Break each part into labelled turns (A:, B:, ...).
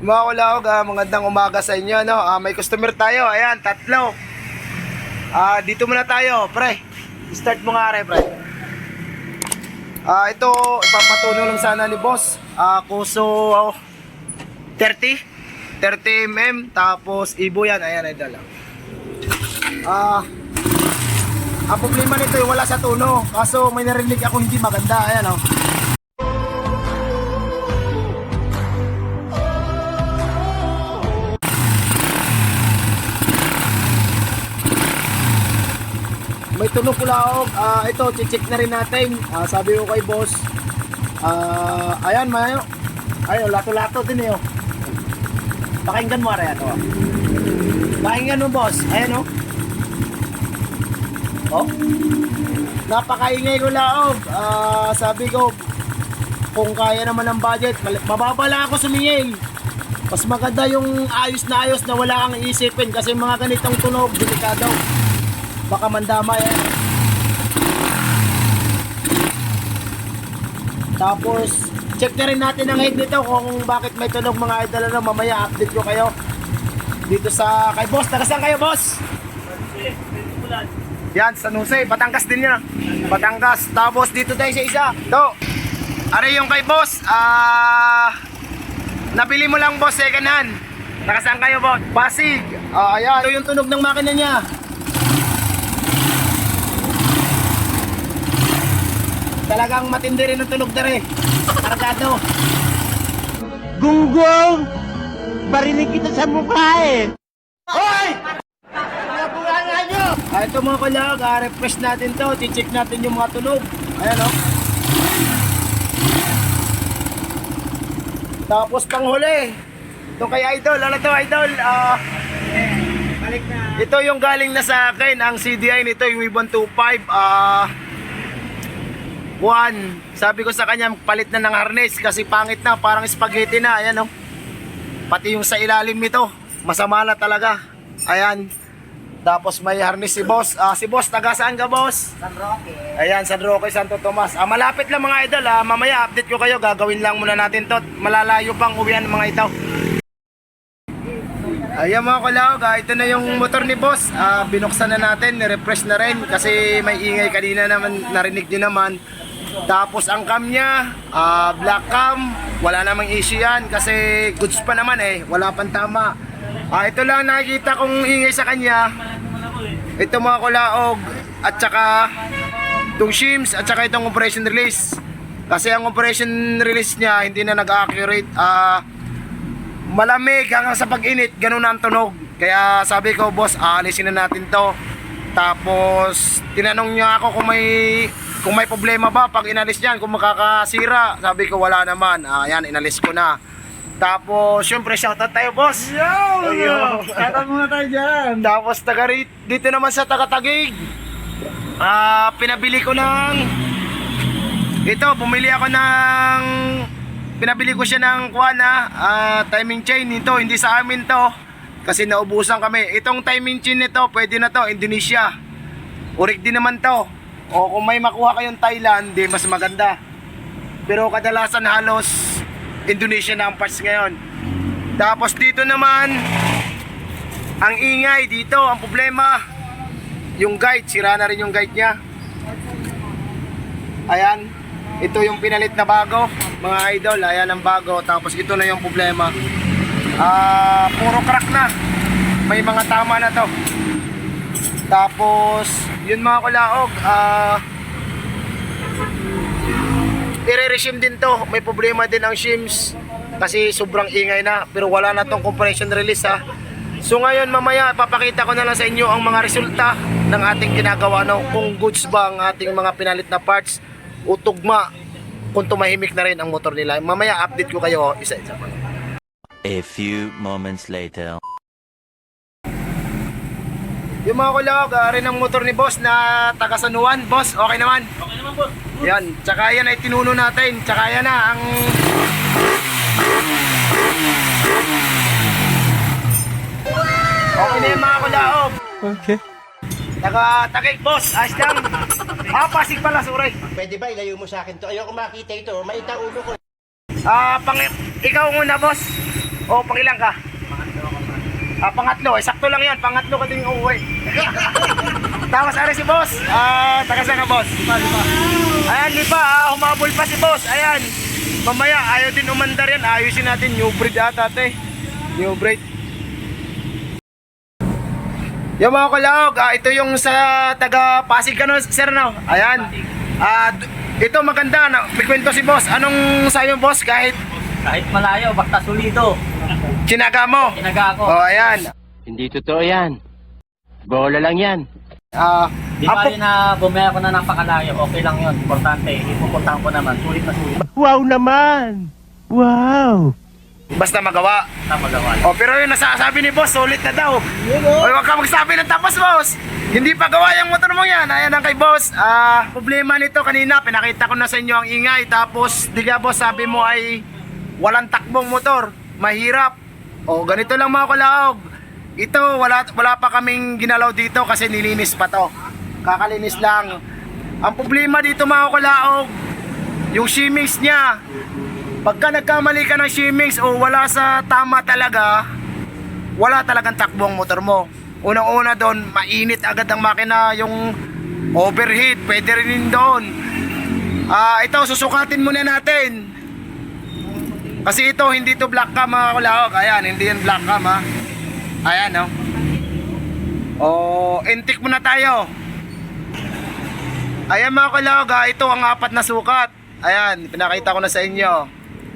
A: Mga kulaog, ah, magandang umaga sa inyo. No? Ah, may customer tayo. Ayan, tatlo. Ah, dito muna tayo, pre. Start mo nga, re, pre. Ah, ito, ipapatulong lang sana ni boss. Ah, kuso oh, 30. 30 mm. Tapos, ibo yan. Ayan, idol. Ah, ang problema nito yung wala sa tuno. Kaso may narinig ako hindi maganda. Ayan, oh. May tunog kulaog. Ah, ito, check na rin natin. Ah, sabi ko kay boss. Ah, ayan, mayo. Ayo, lato-lato din eh. oh. Pakinggan mo rin ito. Pakinggan mo, boss. Ayan, oh. Oh. Napakaingay ko laog. Ah, sabi ko, kung kaya naman ng budget, mal- mababa lang ako sumingil. Mas maganda yung ayos na ayos na wala kang isipin kasi mga ganitong tunog, delikado. Baka mandama yan. Tapos, check na rin natin ang head nito kung bakit may tunog mga idol. Ano, mamaya update ko kayo. Dito sa kay boss. Taga saan kayo boss? Yan, San Jose. Batangas din yan. Batangas. Tapos dito tayo sa isa. To. Are yung kay boss. Ah... nabili mo lang boss second hand. Nakasaan kayo boss? Pasig. Ah, ayan. Ito yung tunog ng makina niya. Talagang matindi rin ang tunog na rin. Kargado.
B: Gunggong! Barinig kita sa mukha eh!
A: Hoy!
B: Nabunganga nyo!
A: Ah, ito mga kalag, ah, refresh natin to. Check natin yung mga tunog. Ayan o. Tapos panghuli. Ito kay Idol. Ano to Idol? Ah,
B: Balik na.
A: ito yung galing na sa akin. Ang CDI nito yung W125. Ah, one. Sabi ko sa kanya, palit na ng harness kasi pangit na. Parang spaghetti na. Ayan o. Pati yung sa ilalim nito. Masama na talaga. Ayan. Tapos may harness si boss. Ah, si boss, taga saan ka boss?
B: San Roque.
A: Ayan, San Roque, Santo Tomas. Ah, malapit lang mga idol. Ah, mamaya update ko kayo. Gagawin lang muna natin to. Malalayo pang uwian mga ito. Ayan mga kalaog, ah, ito na yung motor ni boss. Ah, binuksan na natin, ni-refresh na rin kasi may ingay kanina naman, narinig nyo naman. Tapos ang cam niya, ah, black cam, wala namang issue yan kasi goods pa naman eh, wala pang tama. Ah, ito lang nakikita kong ingay sa kanya. Ito mga kulaog at saka itong shims at saka itong operation release. Kasi ang operation release niya hindi na nag-accurate. Ah, malamig hanggang sa pag-init, ganun na ang tunog. Kaya sabi ko, boss, aalisin na natin to. Tapos, tinanong niya ako kung may kung may problema ba pag inalis niyan, kung makakasira. Sabi ko, wala naman. Ah, yan, inalis ko na. Tapos, syempre, shoutout tayo, boss.
B: Yo!
A: Yo!
B: Kata muna tayo dyan.
A: Tapos taga dito naman sa Tagatagig. Ah, pinabili ko ng ito, bumili ako ng pinabili ko siya ng kuana, ah, timing chain nito, hindi sa amin to. Kasi naubusan kami. Itong timing chain nito, pwede na to, Indonesia. Urik din naman to. O kung may makuha kayong Thailand, di mas maganda. Pero kadalasan halos Indonesia na ang parts ngayon. Tapos dito naman, ang ingay dito, ang problema, yung guide, sira na rin yung guide niya. Ayan, ito yung pinalit na bago, mga idol, ayan ang bago, tapos ito na yung problema. Ah, puro crack na. May mga tama na to. Tapos, yun mga kulaog, ah, i-resume din to. May problema din ang shims kasi sobrang ingay na pero wala na tong compression release ha. So ngayon mamaya papakita ko na lang sa inyo ang mga resulta ng ating ginagawa no kung goods ba ang ating mga pinalit na parts o tugma kung tumahimik na rin ang motor nila. Mamaya update ko kayo isa-isa pa.
C: A few moments later.
A: Yung mga kulog, uh, rin ang motor ni boss na taga San Juan. Boss, okay naman?
B: Okay naman boss.
A: Yan, tsaka yan ay tinuno natin. Tsaka yan na ang... Okay na yung mga kulaog.
B: Okay.
A: Taga Tagig, boss. Ayos lang. Ah, Pasig pala, sorry.
B: Pwede ba ilayo mo sa akin to? Ayoko makita ito. Maita ulo ko.
A: Ah, pang... Ikaw muna, boss. O, pangilang ka? Ah, pangatlo. Eh, sakto lang yan. Pangatlo ka din uuwi. Tapos ano si boss? Ah, taga saan ka boss? Lipa, lipa. Ayan, lipa. Ah, humabol pa si boss. Ayan. Mamaya, ayaw din umandar yan. Ayusin natin. New breed ata, te. New breed. Yung mga kalaog, ah, ito yung sa taga Pasig ka no, sir no? Ayan. Ah, d- ito maganda na may kwento si boss. Anong sayo boss kahit
D: Kahit malayo, basta solido.
A: Sinaga mo.
D: Tinaga ako.
A: Oh, ayan.
C: Hindi totoo yan. Bola lang yan.
A: Ah,
D: Di ba yun na bumaya ko na napakalayo, okay lang yun. Importante, ipupuntahan ko naman. Sulit na sulit
C: Wow naman! Wow!
A: basta magawa.
D: na magawa.
A: Oh, pero yung nasasabi ni boss, sulit na daw. Oy, wag ka magsabi ng tapos, boss. Hindi pa gawa yung motor mo yan. Ayan ang kay boss. Ah, problema nito kanina, pinakita ko na sa inyo ang ingay. Tapos, di ka boss, sabi mo ay walang takbong motor. Mahirap. Oh, ganito lang mga kalaog. Ito, wala, wala pa kaming ginalaw dito kasi nilinis pa to. Kakalinis lang. Ang problema dito mga kalaog, yung shimmings niya, pagka nagkamali ka ng shimmings o wala sa tama talaga, wala talagang takbo ang motor mo. Unang-una doon, mainit agad ang makina, yung overheat, pwede rin doon. Ah, ito, susukatin muna natin. Kasi ito, hindi to black cam mga kulahok. Ayan, hindi yan black cam ha. Ayan, no. Oh, intik muna tayo. Ayan mga ha, ito ang apat na sukat. Ayan, pinakita ko na sa inyo.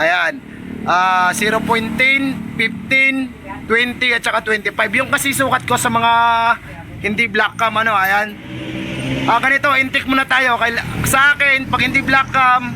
A: Ayan. Ah, 0.10, 15, 20 at saka 25. Yung kasi sukat ko sa mga hindi black cam ano, ayan. Ah, ganito, intake muna tayo. Kaila- sa akin, pag hindi black cam,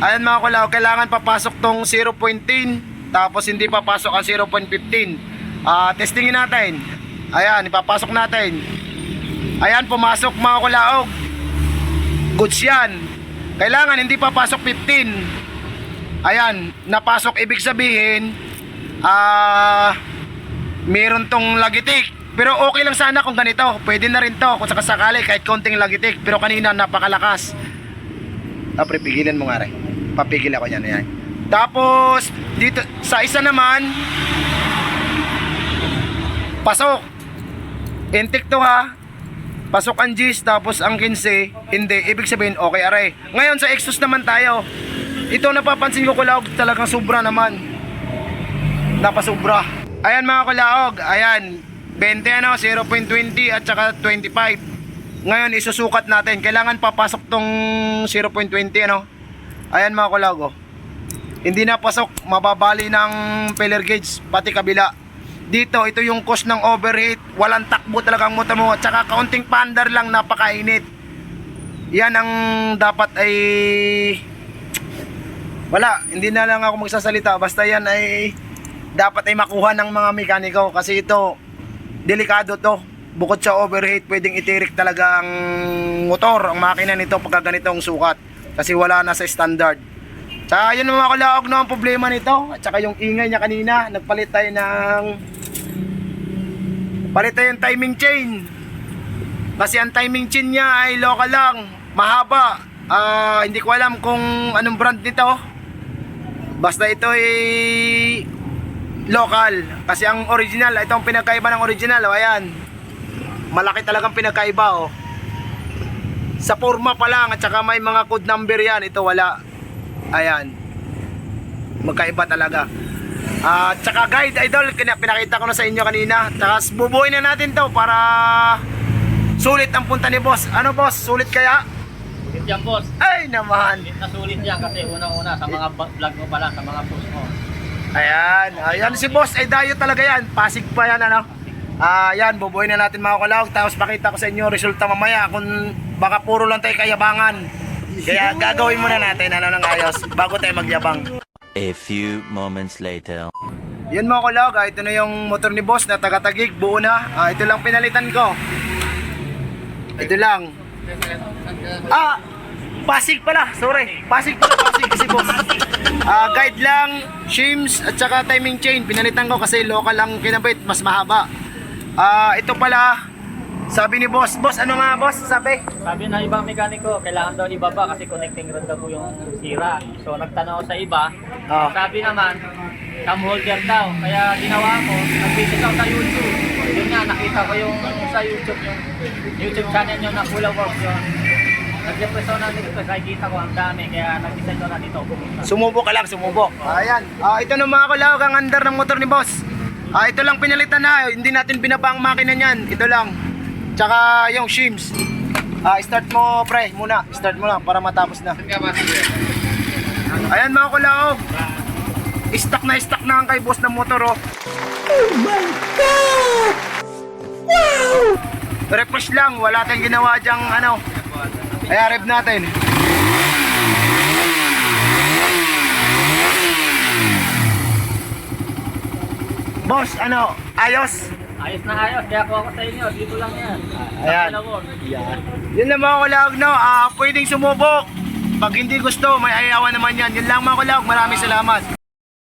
A: ayan mga kulaw, kailangan papasok tong 0.10, tapos hindi papasok ang 0.15. Ah, testingin natin. Ayan, ipapasok natin. Ayan, pumasok mga kulaog. Goods yan. Kailangan hindi papasok 15. Ayan, napasok ibig sabihin, ah, meron tong lagitik. Pero okay lang sana kung ganito. Pwede na rin to kung sakasakali kahit konting lagitik. Pero kanina napakalakas. Ah, pigilan mo nga rin. Papigil ako yan. Ayan. Tapos, dito, sa isa naman, pasok. Intik to ha. Pasok ang G's, tapos ang 15, hindi. Ibig sabihin, okay aray. Ngayon sa exhaust naman tayo. Ito napapansin ko kulaog talagang sobra naman. Napasubra. Ayan mga kulaog, ayan. 20 ano, 0.20 at saka 25. Ngayon isusukat natin. Kailangan papasok tong 0.20 ano. Ayan mga kulaog oh. Hindi na pasok, mababali ng filler gauge pati kabila. Dito, ito yung cause ng overheat. Walang takbo talaga ang motor mo. At saka kaunting pandar lang, napakainit. Yan ang dapat ay... Wala, hindi na lang ako magsasalita. Basta yan ay dapat ay makuha ng mga mekaniko. Kasi ito, delikado to. Bukod sa overheat, pwedeng itirik talaga ang motor, ang makina nito pagka ganitong sukat. Kasi wala na sa standard. Tsaka yun mga kalaog na ang problema nito. At saka yung ingay niya kanina, nagpalit tayo ng... Palit tayo ng timing chain. Kasi ang timing chain niya ay local lang, mahaba. Ah, hindi ko alam kung anong brand nito. Basta ito ay local. Kasi ang original, ito ang pinagkaiba ng original. O, ayan. Malaki talagang pinagkaiba, oh. Sa forma pa lang, at saka may mga code number yan. Ito wala. Ayan. Magkaiba talaga. At saka guide, idol, pinakita ko na sa inyo kanina. Tapos bubuhay na natin to para sulit ang punta ni boss. Ano boss, sulit kaya?
D: Sulit yan, boss.
A: Ay naman.
D: Sulit na sulit yan kasi unang-una sa mga vlog mo pa lang, sa mga post mo.
A: Ayan, ayan si boss, ay dayo talaga yan. Pasig pa yan, ano? Ah, yan, bubuhay na natin mga kalawag. Tapos pakita ko sa inyo resulta mamaya kung baka puro lang tayo kayabangan. Kaya gagawin muna natin ano nang ayos bago tayo magyabang.
C: A few moments later.
A: Yan mga kalawag, ah, ito na yung motor ni boss na taga-tagig, buo na. Ah, ito lang pinalitan ko. Ito lang. Ah, Pasig pala, sorry. Pasig pala, Pasig si boss. Ah, guide lang, shims at saka timing chain. Pinalitan ko kasi local lang kinabit, mas mahaba. Ah, ito pala. Sabi ni boss, boss ano nga boss? Sabi?
D: Sabi ng ibang mekaniko, kailangan daw ibaba kasi connecting rod daw po yung sira. So nagtanong sa iba.
A: Ah.
D: Sabi naman, cam holder daw. Kaya ginawa ko, nag-visit ako sa YouTube. Yun nga, nakita ko yung sa YouTube, yung YouTube channel nyo na Kula Works yun. Nag-request ako na dito, nakikita ko ang dami, kaya nag-decide ko na dito.
A: Sumubok ka lang, sumubok. Ayan. Ah, ito na mga kulawag ang andar ng motor ni boss. Ah, ito lang pinalitan na. Hindi natin binaba ang makina niyan. Ito lang. Tsaka yung shims. Ah, start mo pre muna. Start mo lang para matapos na. Ayan mga kulawag. Stock na stock na ang kay boss ng motor oh. Oh my God! Wow! Refresh lang. Wala tayong ginawa dyang ano. Ayan, rev natin. Boss, ano? Ayos?
D: Ayos na ayos, kaya ako ako sa inyo, dito lang yan.
A: Ayan. Yan. Yun lang mga kulawag, no? Ah, pwedeng sumubok. Pag hindi gusto, may ayawan naman yan. Yun lang mga kulawag. Maraming salamat.